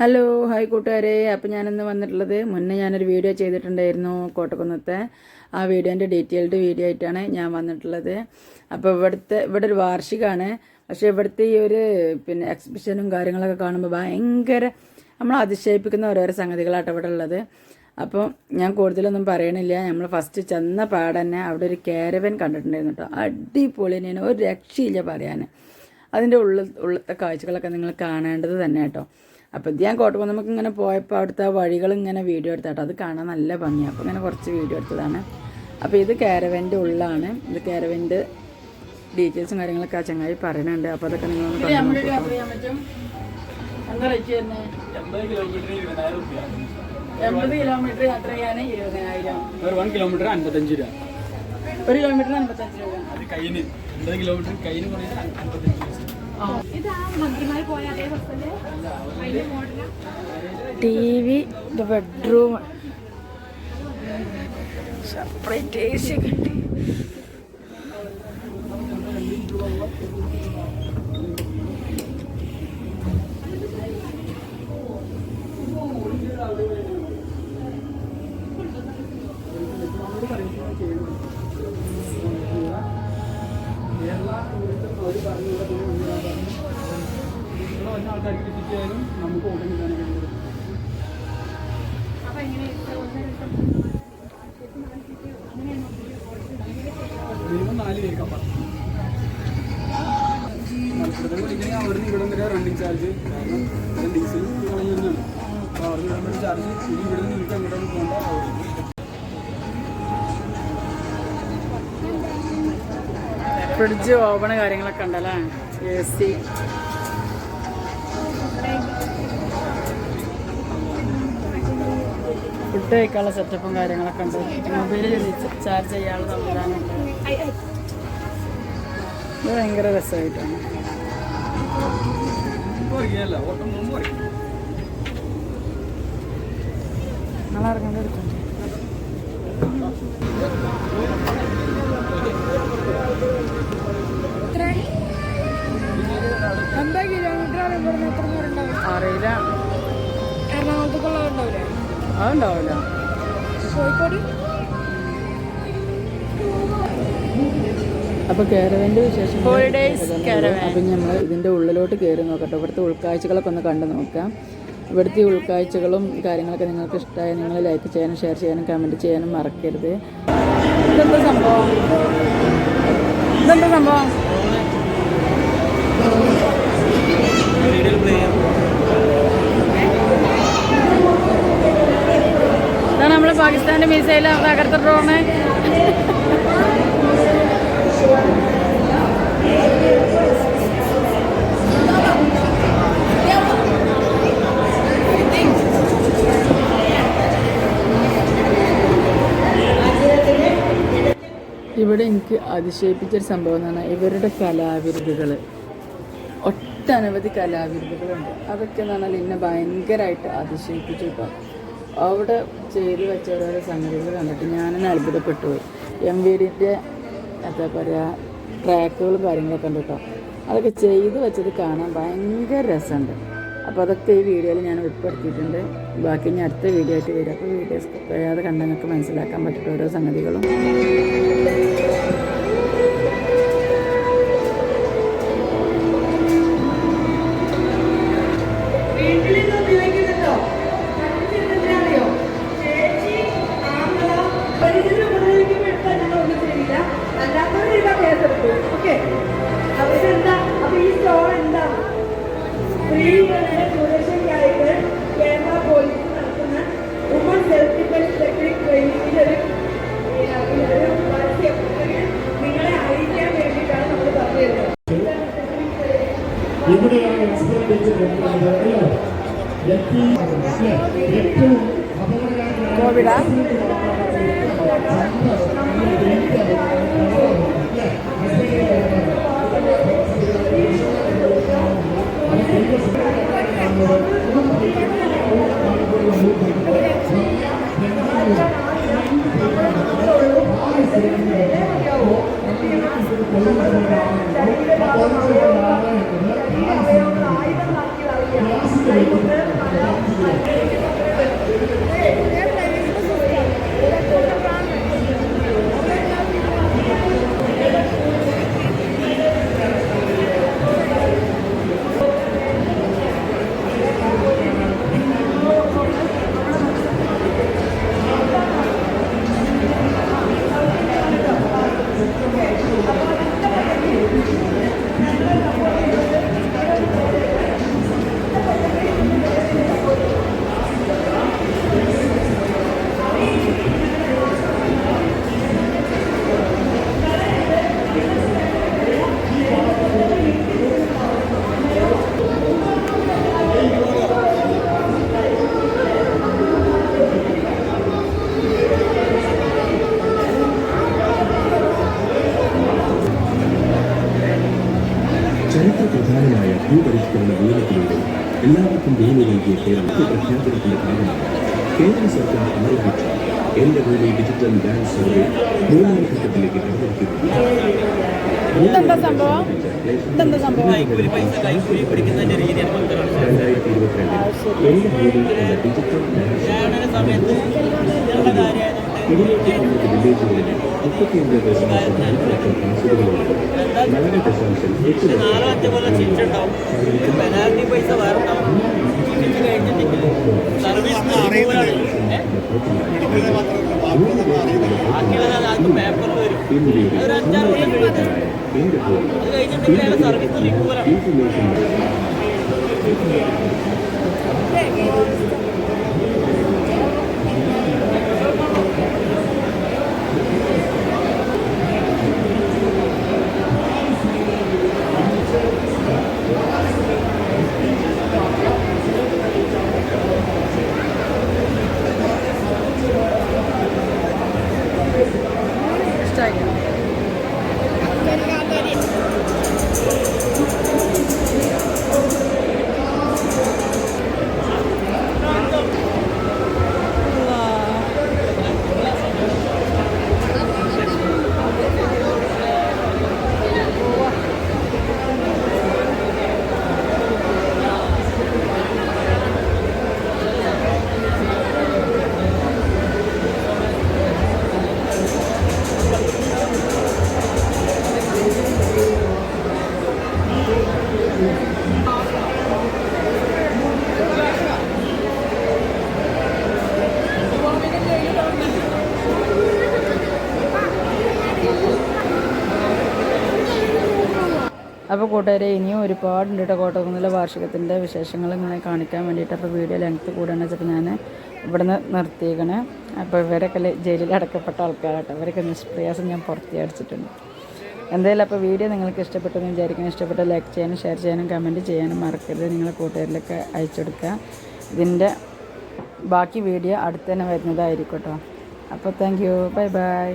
Hello hi കൂട്ടുകാരെ. അപ്പോൾ ഞാനിന്ന് വന്നിട്ടുള്ളത് മുന്നേ ഞാനൊരു വീഡിയോ ചെയ്തിട്ടുണ്ടായിരുന്നു കോട്ടക്കുന്നത്തെ. ആ വീഡിയോന്റെ ഡീറ്റെയിൽഡ് വീഡിയോ ആയിട്ടാണ് ഞാൻ വന്നിട്ടുള്ളത്. അപ്പോൾ ഇവിടുത്തെ ഇവിടെ ഒരു വാർഷികമാണ് പക്ഷേ ഇവിടുത്തെ ഈ ഒരു പിന്നെ എക്സിബിഷനും കാര്യങ്ങളൊക്കെ കാണുമ്പോൾ ഭയങ്കര നമ്മൾ അതിശയിപ്പിക്കുന്ന ഓരോരോ സംഗതികളാട്ടോ ഇവിടെ ഉള്ളത്. അപ്പോൾ ഞാൻ കൂടുതലൊന്നും പറയണില്ല. നമ്മൾ ഫസ്റ്റ് ചെന്ന പാടന്നെ അവിടെ ഒരു കാരവൻ കണ്ടിട്ടുണ്ടായിരുന്നു കേട്ടോ. അടിപൊളി തന്നെയാണ്. ഒരു രക്ഷയില്ല പറയാൻ അതിന്റെ ഉള്ള ഉള്ളത്തെ കാഴ്ചകളൊക്കെ നിങ്ങൾ കാണേണ്ടത് തന്നെ കേട്ടോ. അപ്പോൾ ഇത് ഞാൻ നമുക്ക് ഇങ്ങനെ പോയപ്പോൾ അവിടുത്തെ വഴികൾ ഇങ്ങനെ വീഡിയോ എടുത്താട്ടോ. അത് കാണാൻ നല്ല ഭംഗിയാണ് അപ്പോൾ ഇങ്ങനെ കുറച്ച് വീഡിയോ എടുത്തതാണ്. അപ്പോൾ ഇത് കാരവന്റെ ഉള്ളാണ്. ഇത് കാരവന്റെ ഡീറ്റെയിൽസും കാര്യങ്ങളൊക്കെ ആ ചങ്ങായി പറയുന്നുണ്ട്. അപ്പോൾ അതൊക്കെ നിങ്ങൾ കണ്ടു എൺപത് കിലോമീറ്റർ യാത്ര ചെയ്യാൻ ഒരു കിലോമീറ്റർ അൻപത്തഞ്ച് രൂപ. ഒരു കിലോമീറ്ററിന് അൻപത്തഞ്ച് രൂപ അത് കയ്യിന്. അൻപത് കിലോമീറ്റർ കയ്യിന് പറയുന്നത് അൻപത്തഞ്ച് രൂപ. T V bedroom. Separate A C കിട്ടി. ഇവിടെ കിട്ടിയാലും നമുക്ക് ഓട്ടം കിട്ടാൻ കഴിയുന്നത് മിനിമം നാല് പേർക്ക് അപ്പം മലപ്പുറത്തേക്ക് വിളിക്കണമെങ്കിൽ അവിടെ നിന്ന് ഇവിടെ വരെ റണ്ണിങ് ചാർജ് കാരണം ഡീസൽ കളഞ്ഞു തന്നെയാണ്. അപ്പോൾ അവിടെ നിന്ന് ഇവിടെ ചാർജ് ഇനി ഇവിടെ നിന്ന് നിങ്ങൾക്ക് അങ്ങോട്ട് പോകേണ്ട ഫ്രിഡ്ജ് ഓപ്പണ് കാര്യങ്ങളൊക്കെ ഉണ്ടല്ലേ? എ സി ഫുഡ് കഴിക്കാനുള്ള സെറ്റപ്പും കാര്യങ്ങളൊക്കെ ഉണ്ട്. മൊബൈൽ ചാർജ് ചെയ്യാനുള്ള സംവിധാനം ഇത് ഭയങ്കര രസമായിട്ടാണ്. ഇറങ്ങേണ്ട എടുക്കണ്ടേ അതുണ്ടാവില്ല. കോഴിക്കോട്? അപ്പൊ കേരവന്റെ വിശേഷം. അപ്പൊ നമ്മൾ ഇതിന്റെ ഉള്ളിലോട്ട് കയറി നോക്കട്ടെ. ഇവിടുത്തെ ഉൾക്കാഴ്ചകളൊക്കെ ഒന്ന് കണ്ടു നോക്കാം. ഇവിടുത്തെ ഉൾക്കാഴ്ചകളും കാര്യങ്ങളൊക്കെ നിങ്ങൾക്ക് ഇഷ്ടമായ നിങ്ങൾ ലൈക്ക് ചെയ്യാനും ഷെയർ ചെയ്യാനും കമന്റ് ചെയ്യാനും മറക്കരുത്. ഇതെന്താ സംഭവം? ഇതെന്താ സംഭവം? പാകിസ്ഥാന്റെ മിസൈൽ പോണേ ഇവിടെ എനിക്ക് അതിശയിപ്പിച്ചൊരു സംഭവം എന്ന് പറഞ്ഞാൽ ഇവരുടെ കലാവിരുതുകൾ ഒട്ടനവധി കലാവിരുതുകളുണ്ട് അതൊക്കെ എന്ന് പറഞ്ഞാൽ എന്നെ ഭയങ്കരമായിട്ട് അതിശയിപ്പിച്ചു കേട്ടോ അവിടെ ചെയ്തു വെച്ച ഓരോരോ സംഗതികൾ കണ്ടിട്ട് ഞാനെന്നെ അത്ഭുതപ്പെട്ടു പോയി എം വി ഡിന്റെ എന്താ പറയുക ട്രാക്കുകളും കാര്യങ്ങളൊക്കെ ഉണ്ട് കേട്ടോ അതൊക്കെ ചെയ്ത് വെച്ചത് കാണാൻ ഭയങ്കര രസമുണ്ട്. അപ്പോൾ അതൊക്കെ ഈ വീഡിയോയിൽ ഞാൻ ഉൾപ്പെടുത്തിയിട്ടുണ്ട്. ബാക്കി ഞാൻ അടുത്ത വീഡിയോ ആയിട്ട് വരും. അപ്പോൾ വീഡിയോസ് കഴിയാതെ കണ്ടാൽ നിങ്ങൾക്ക് മനസ്സിലാക്കാൻ പറ്റിയിട്ട് ഓരോ സംഗതികളും. ഇവിടെയാണ് എക്സ്പെർട്ട് കൊണ്ടുവന്നത് അല്ലേ? ഏറ്റവും അല്ലേ? Even like you are here, Keralam പ്രഖ്യാപനത്തിന്റെ ഭാഗമായി കേന്ദ്ര സർക്കാർ ആരംഭിച്ച. എന്റെ ഭൂമി ഡിജിറ്റൽ ലാൻഡ് സർവേ മൂന്നാം ഘട്ടത്തിലേക്ക് രണ്ടായിരത്തി ഇരുപത്തിരണ്ടിൽ എന്റെ ഭൂമി എന്ന ഡിജിറ്റൽ ലാൻഡ് സർവേ ഇതിലേക്ക് വന്നത് വില്ലേജുകളിലെ മുപ്പത്തിയഞ്ച് ദശാംശം മൂന്ന് ലക്ഷം പാസുകളുണ്ട് നാല് ദശാംശം എട്ട് ലക്ഷം തിരിച്ച് കഴിഞ്ഞിട്ടുണ്ടെങ്കിൽ സർവീസ് ബാക്കിയുള്ളത് ആദ്യം പേപ്പറിൽ വരും ഒരു അഞ്ചാറ് കൊല്ലം കഴിഞ്ഞ് അത് സർവീസ് നിൽക്കൂലാണ് അപ്പോൾ കൂട്ടുകാരെ ഇനിയും ഒരുപാടുണ്ട് കേട്ടോ കോട്ടക്കുന്നിലെ വാർഷികത്തിന്റെ വിശേഷങ്ങൾ ഇങ്ങനെ കാണിക്കാൻ വേണ്ടിയിട്ട് അപ്പോൾ വീഡിയോ ലെങ്ത്ത് കൂടാന്ന് വെച്ചിട്ട് ഞാൻ ഇവിടുന്ന് നിർത്തിയേക്കണേ. അപ്പോൾ ഇവരൊക്കെ ജയിലിൽ അടക്കപ്പെട്ട ആൾക്കാരാട്ടോ. അവരൊക്കെ നിഷ്പ്രയാസം ഞാൻ പുറത്തി അടിച്ചിട്ടുണ്ട്. എന്തായാലും അപ്പോൾ വീഡിയോ നിങ്ങൾക്ക് ഇഷ്ടപ്പെട്ടെന്ന് വിചാരിക്കാൻ ഇഷ്ടപ്പെട്ട ലൈക്ക് ചെയ്യാനും ഷെയർ ചെയ്യാനും കമന്റ് ചെയ്യാനും മറക്കരുത്. നിങ്ങളെ കൂട്ടുകാരിലൊക്കെ അയച്ചു കൊടുക്കുക. ഇതിന്റെ ബാക്കി വീഡിയോ അടുത്ത് തന്നെ വരുന്നതായിരിക്കും കേട്ടോ അപ്പോൾ താങ്ക് യു ബൈ ബൈ